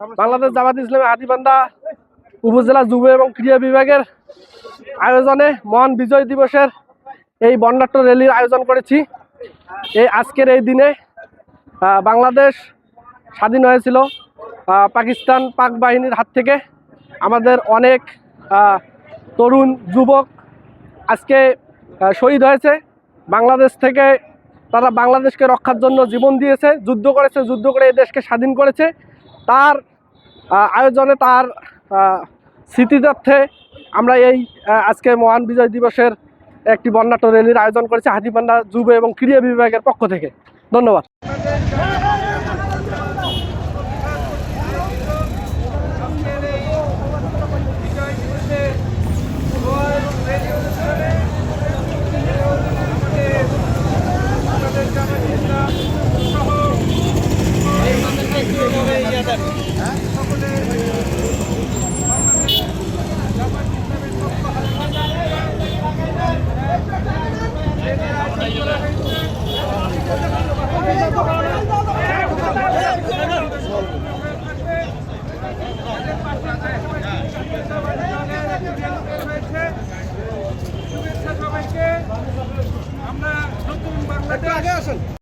বাংলাদেশ জামাত ইসলামী হাতিবান্ধা উপজেলা যুব এবং ক্রীড়া বিভাগের আয়োজনে মহান বিজয় দিবসের এই বর্ণাঢ্য র্যালির আয়োজন করেছি। এই আজকের এই দিনে বাংলাদেশ স্বাধীন হয়েছিল। পাকিস্তান পাক বাহিনীর হাত থেকে আমাদের অনেক তরুণ যুবক আজকে শহীদ হয়েছে। বাংলাদেশ থেকে তারা বাংলাদেশকে রক্ষার জন্য জীবন দিয়েছে, যুদ্ধ করেছে, যুদ্ধ করে এই দেশকে স্বাধীন করেছে। তার আয়োজনে তার স্মৃতিতার্থে আমরা এই আজকে মহান বিজয় দিবসের একটি বন্যাট্য র্যালির আয়োজন করেছি হাতিপান্ডা যুব এবং ক্রীড়া বিভাগের পক্ষ থেকে। ধন্যবাদ। আমরা নতুন বাংলাদেশ